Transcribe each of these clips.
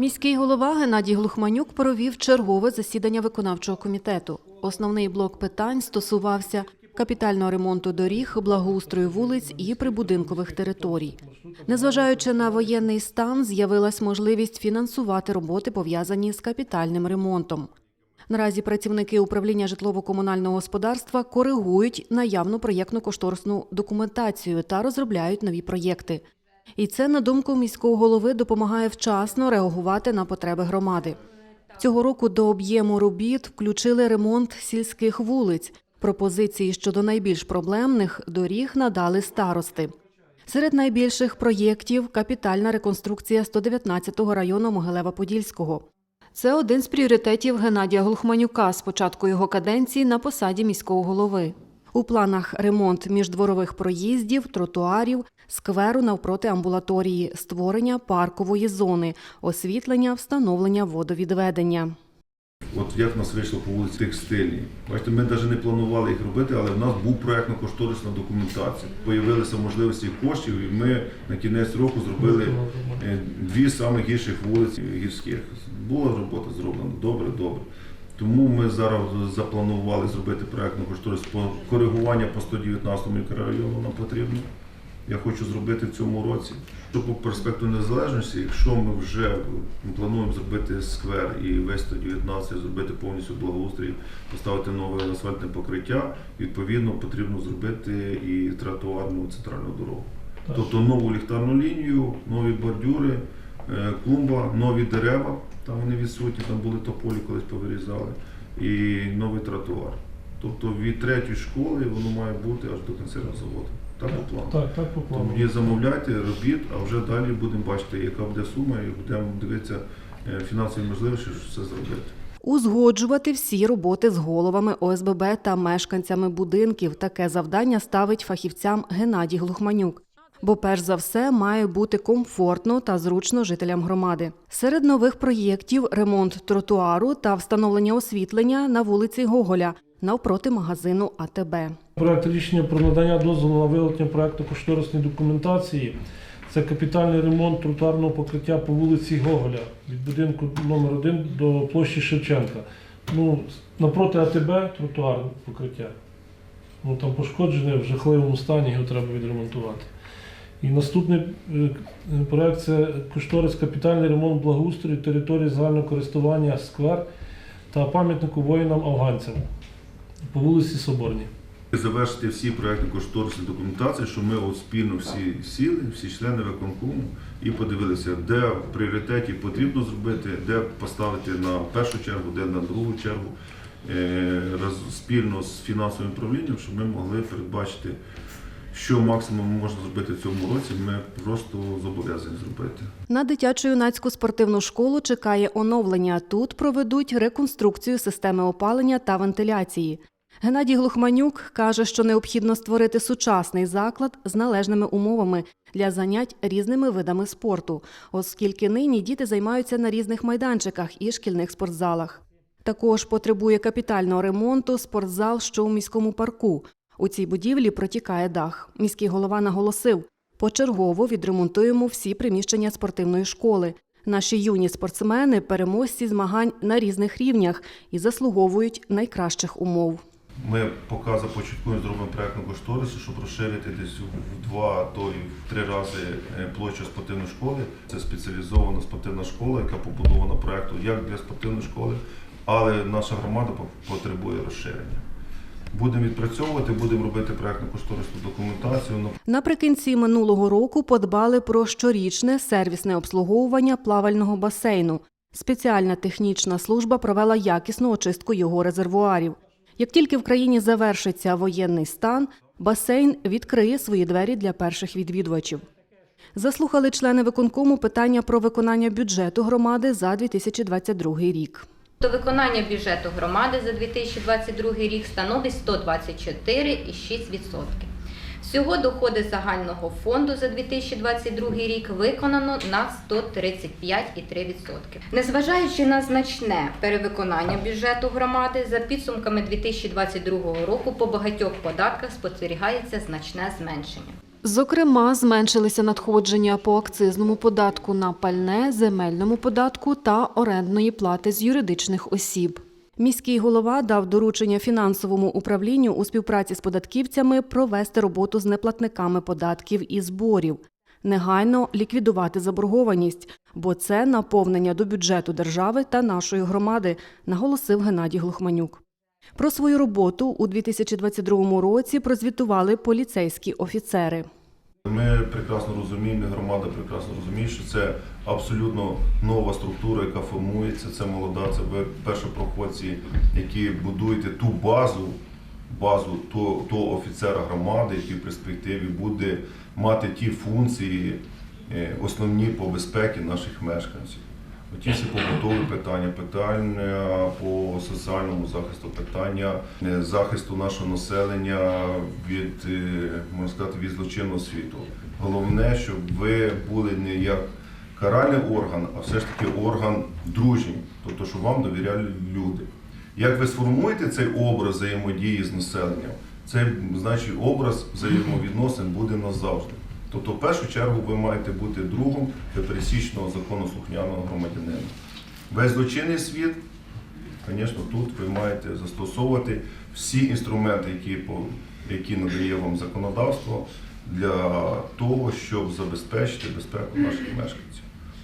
Міський голова Геннадій Глухманюк провів чергове засідання виконавчого комітету. Основний блок питань стосувався капітального ремонту доріг, благоустрою вулиць і прибудинкових територій. Незважаючи на воєнний стан, з'явилась можливість фінансувати роботи, пов'язані з капітальним ремонтом. Наразі працівники управління житлово-комунального господарства коригують наявну проєктно-кошторисну документацію та розробляють нові проєкти. І це, на думку міського голови, допомагає вчасно реагувати на потреби громади. Цього року до об'єму робіт включили ремонт сільських вулиць. Пропозиції щодо найбільш проблемних доріг надали старости. Серед найбільших проєктів капітальна реконструкція 119-го району Могилева-Подільського. Це один з пріоритетів Геннадія Глухманюка з початку його каденції на посаді міського голови. У планах ремонт міждворових проїздів, тротуарів, скверу навпроти амбулаторії, створення паркової зони, освітлення, встановлення водовідведення. От як в нас вийшло по вулиці Текстильній. Бачите, ми навіть не планували їх робити, але в нас був проєктно-кошторисна документація. Появилися можливості коштів, і ми на кінець року зробили е, дві найгірших вулиць гірських. Була робота зроблена добре, добре. Тому ми зараз запланували зробити проєктну кошторис коригування по 119 мікрорайону нам потрібно. Я хочу зробити в цьому році. Що по проспекту Незалежності, якщо ми вже плануємо зробити сквер і весь 119, зробити повністю благоустрій, поставити нове асфальтне покриття, відповідно потрібно зробити і тротуарну центральну дорогу. Тобто нову ліхтарну лінію, нові бордюри, клумба, нові дерева, там вони відсутні, там були тополі колись повирізали, і новий тротуар. Тобто від третьої школи воно має бути аж до консервного заводу. Так по плану. Так, так по плану. Тоді замовляйте, робіть, а вже далі будемо бачити, яка буде сума, і будемо дивитися е, фінансові можливості, щоб все зробити. Узгоджувати всі роботи з головами ОСББ та мешканцями будинків. Таке завдання ставить фахівцям Геннадій Глухманюк. Бо перш за все має бути комфортно та зручно жителям громади. Серед нових проєктів ремонт тротуару та встановлення освітлення на вулиці Гоголя навпроти магазину АТБ. Проект рішення про надання дозволу на виготовлення проекту кошторисної документації. Це капітальний ремонт тротуарного покриття по вулиці Гоголя від будинку номер 1 до площі Шевченка. Ну, напроти АТБ тротуар покриття. Ну, там пошкоджене в жахливому стані, його треба відремонтувати. І наступний е, проект це кошторис капітальний ремонт благоустрою території загального користування сквер та пам'ятнику воїнам-афганцям по вулиці Соборній. Завершити всі проєктні кошторисні документації, що ми от спільно всі сіли, всі члени виконкому і подивилися, де в пріоритеті потрібно зробити, де поставити на першу чергу, де на другу чергу, е, спільно з фінансовим управлінням, щоб ми могли передбачити, що максимум можна зробити в цьому році. Ми просто зобов'язані зробити. На дитячо-юнацьку спортивну школу чекає оновлення. Тут проведуть реконструкцію системи опалення та вентиляції. Геннадій Глухманюк каже, що необхідно створити сучасний заклад з належними умовами для занять різними видами спорту, оскільки нині діти займаються на різних майданчиках і шкільних спортзалах. Також потребує капітального ремонту спортзал, що у міському парку. У цій будівлі протікає дах. Міський голова наголосив, почергово відремонтуємо всі приміщення спортивної школи. Наші юні спортсмени переможці змагань на різних рівнях і заслуговують найкращих умов. Ми поки започаткуємо зробимо проєктну кошторису, щоб розширити десь в два, то і в три рази е, площу спортивної школи. Це спеціалізована спортивна школа, яка побудована проєктом як для спортивної школи, але наша громада по- потребує розширення. Будемо відпрацьовувати, будемо робити проєктну кошторисну документацію. Ну, Наприкінці минулого року подбали про щорічне сервісне обслуговування плавального басейну. Спеціальна технічна служба провела якісну очистку його резервуарів. Як тільки в країні завершиться воєнний стан, басейн відкриє свої двері для перших відвідувачів. Заслухали члени виконкому питання про виконання бюджету громади за 2022 рік. До виконання бюджету громади за 2022 рік становить 124,6%. Всього доходи загального фонду за 2022 рік виконано на 135,3%. Незважаючи на значне перевиконання бюджету громади, за підсумками 2022 року по багатьох податках спостерігається значне зменшення. Зокрема, зменшилися надходження по акцизному податку на пальне, земельному податку та орендної плати з юридичних осіб. Міський голова дав доручення фінансовому управлінню у співпраці з податківцями провести роботу з неплатниками податків і зборів, негайно ліквідувати заборгованість, бо це наповнення до бюджету держави та нашої громади, наголосив Геннадій Глухманюк. Про свою роботу у 2022 році прозвітували поліцейські офіцери. Ми прекрасно розуміємо, громада прекрасно розуміє, що це абсолютно нова структура, яка формується. Це молода, це ви першопроходці, які будуєте ту базу, базу того, того офіцера громади, який в перспективі буде мати ті функції е, основні по безпеці наших мешканців. Всі побутові питання, питання по соціальному захисту, питання е, захисту нашого населення від, е, можна сказати, від злочинного світу. Головне, щоб ви були не як каральний орган, а все ж таки орган дружній, тобто, щоб вам довіряли люди. Як ви сформуєте цей образ взаємодії з населенням, цей значить образ взаємовідносин буде назавжди. Тобто, в першу чергу, ви маєте бути другом для пересічного законослухняного громадянина. Весь злочинний світ, звісно, тут ви маєте застосовувати всі інструменти, які, по- які надає вам законодавство, для того, щоб забезпечити безпеку наших мешканців.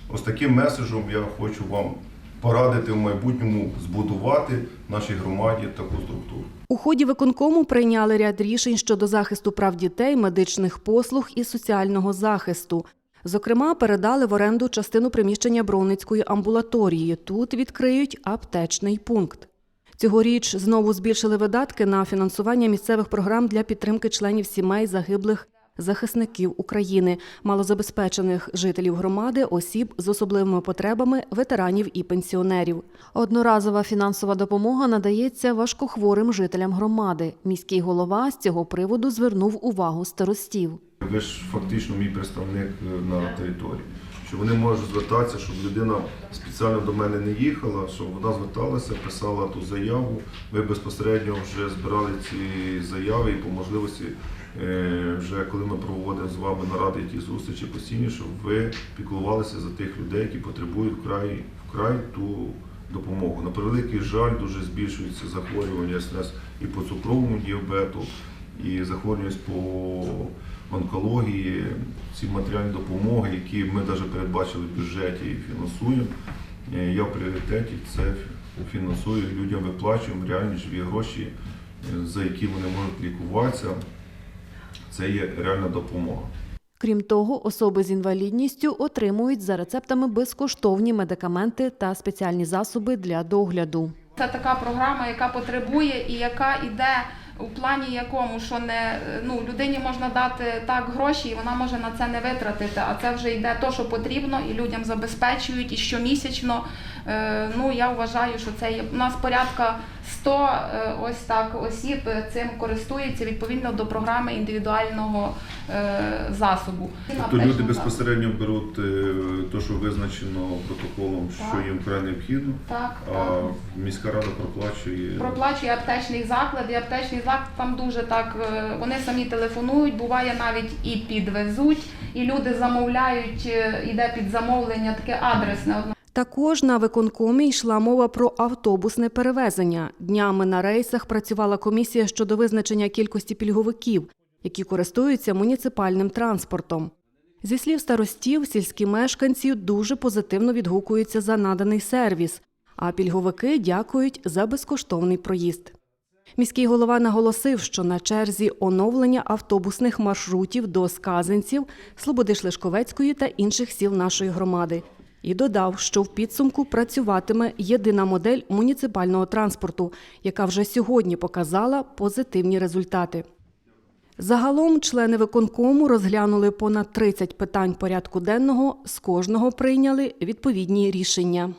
Ось таким меседжем я хочу вам порадити в майбутньому збудувати нашій громаді таку структуру. У ході виконкому прийняли ряд рішень щодо захисту прав дітей, медичних послуг і соціального захисту. Зокрема, передали в оренду частину приміщення Бровницької амбулаторії. Тут відкриють аптечний пункт. Цьогоріч знову збільшили видатки на фінансування місцевих програм для підтримки членів сімей загиблих захисників України, малозабезпечених жителів громади, осіб з особливими потребами, ветеранів і пенсіонерів. Одноразова фінансова допомога надається важкохворим жителям громади. Міський голова з цього приводу звернув увагу старостів. Ви ж фактично мій представник е, на території. Що вони можуть звертатися, щоб людина спеціально до мене не їхала, щоб вона зверталася, писала ту заяву. Ви безпосередньо вже збирали ці заяви і по можливості, е, вже коли ми проводимо з вами наради, ті зустрічі постійні, щоб ви піклувалися за тих людей, які потребують вкрай, вкрай ту допомогу. На превеликий жаль, дуже збільшується захворювання СНС і по цукровому діабету, і захворюваність по онкології, ці матеріальні допомоги, які ми навіть передбачили в бюджеті і фінансуємо. Е, Я в пріоритеті це фінансую, людям виплачуємо реальні живі гроші, е, за які вони можуть лікуватися. Це є реальна допомога. Крім того, особи з інвалідністю отримують за рецептами безкоштовні медикаменти та спеціальні засоби для догляду. Це така програма, яка потребує і яка йде у плані якому, що не ну людині можна дати так гроші, і вона може на це не витратити. А це вже йде то, що потрібно, і людям забезпечують і щомісячно. Е, ну я вважаю, що це є у нас порядка 100 е, ось так осіб цим користуються відповідно до програми індивідуального е, засобу. Тобто люди безпосередньо беруть е, те, що визначено протоколом, що їм вкрай необхідно, Так, а так. міська рада проплачує. Проплачує аптечний заклад, і аптечний заклад там дуже так. е, Вони самі телефонують, буває навіть і підвезуть, і люди замовляють, е, іде під замовлення таке адресне. Також на виконкомі йшла мова про автобусне перевезення. Днями на рейсах працювала комісія щодо визначення кількості пільговиків, які користуються муніципальним транспортом. Зі слів старостів, сільські мешканці дуже позитивно відгукуються за наданий сервіс, а пільговики дякують за безкоштовний проїзд. Міський голова наголосив, що на черзі оновлення автобусних маршрутів до Сказанців, Слободи Шлешковецької та інших сіл нашої громади. І додав, що в підсумку працюватиме єдина модель муніципального транспорту, яка вже сьогодні показала позитивні результати. Загалом члени виконкому розглянули понад 30 питань порядку денного, з кожного прийняли відповідні рішення.